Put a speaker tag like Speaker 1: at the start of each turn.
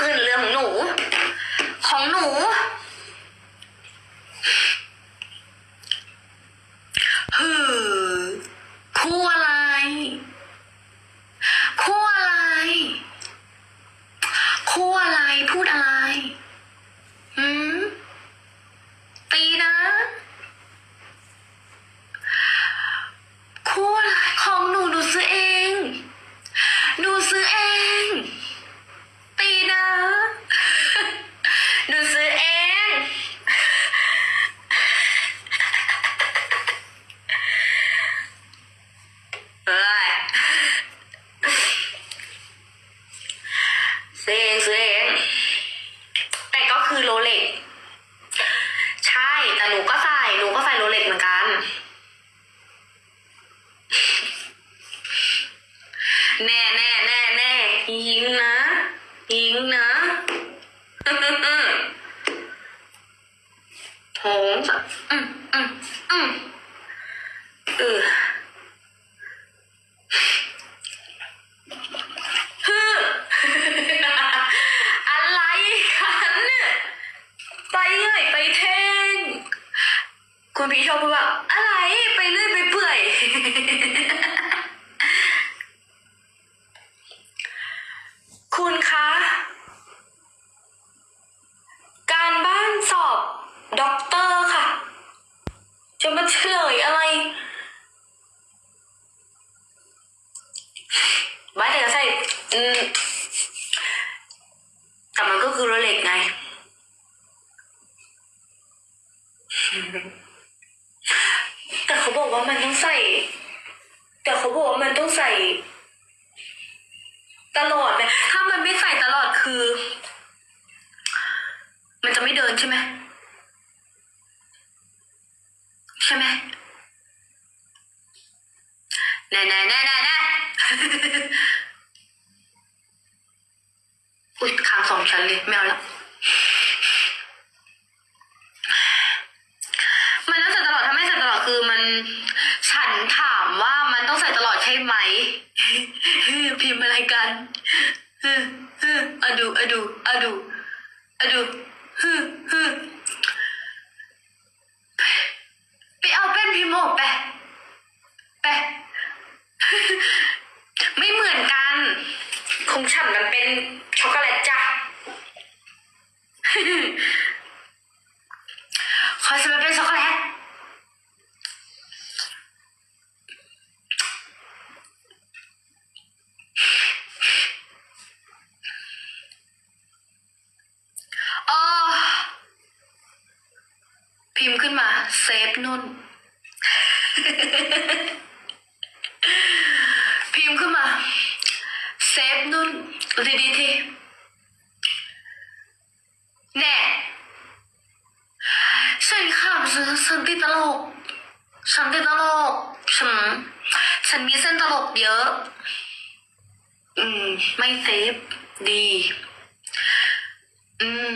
Speaker 1: ขึ้นเรื่องหนู ของหนูฮือคู่อะไร คู่อะไร คู่อะไรพูดอะไร อืมตีนะ เหมือนกัน แน่แน่แน่แน่ยิงนะ ยิงนะโหงอืมอืม คุณพี่ชอบพูดว่า อะไรไปเรื่อยไปเปื่อย คุณคะ การบ้านสอบด็อกเตอร์ค่ะ จะมาเฉลยอะไรไม่แต่ก็ใส่อืมแต่มันก็คือโรเล็กไงแต่เขาบอก ว่ามันต้องใส่ แต่เขาบอกว่ามันต้องใส่ ตลอดเลยถ้ามันไม่ใส่ตลอดคือ มันจะไม่เดินใช่ไหมใช่ไหมแน่แน่แน่แน่แน่ อุ้ยคางสองชั้นเลยไม่เอาละ มันต้องใส่ตลอดถ้าไม่ใส่ตลอดคือมัน ฉันถามว่ามันต้องใส่ตลอดใช่ไหม พิมพ์อะไรกันฮึฮึอะดูอะดูอะดูอะดูฮึฮึไปเอาเป็นพิมพ์ออกไปไปไม่เหมือนกัน คงฉันมันเป็นช็อกโกแลตจ้ะ ขอจะมาเป็นช็อกโกแลต อ๋อพิมพ์ขึ้นมา เซฟนุ่น พิมพ์ขึ้นมา เซฟนุ่นดีดีทีแน่ฉันขำฉันฉันติดตลก ฉันติดตลก ฉัน ฉันมีเส้นตลกเยอะ อืม ไม่เซฟ ดี อืม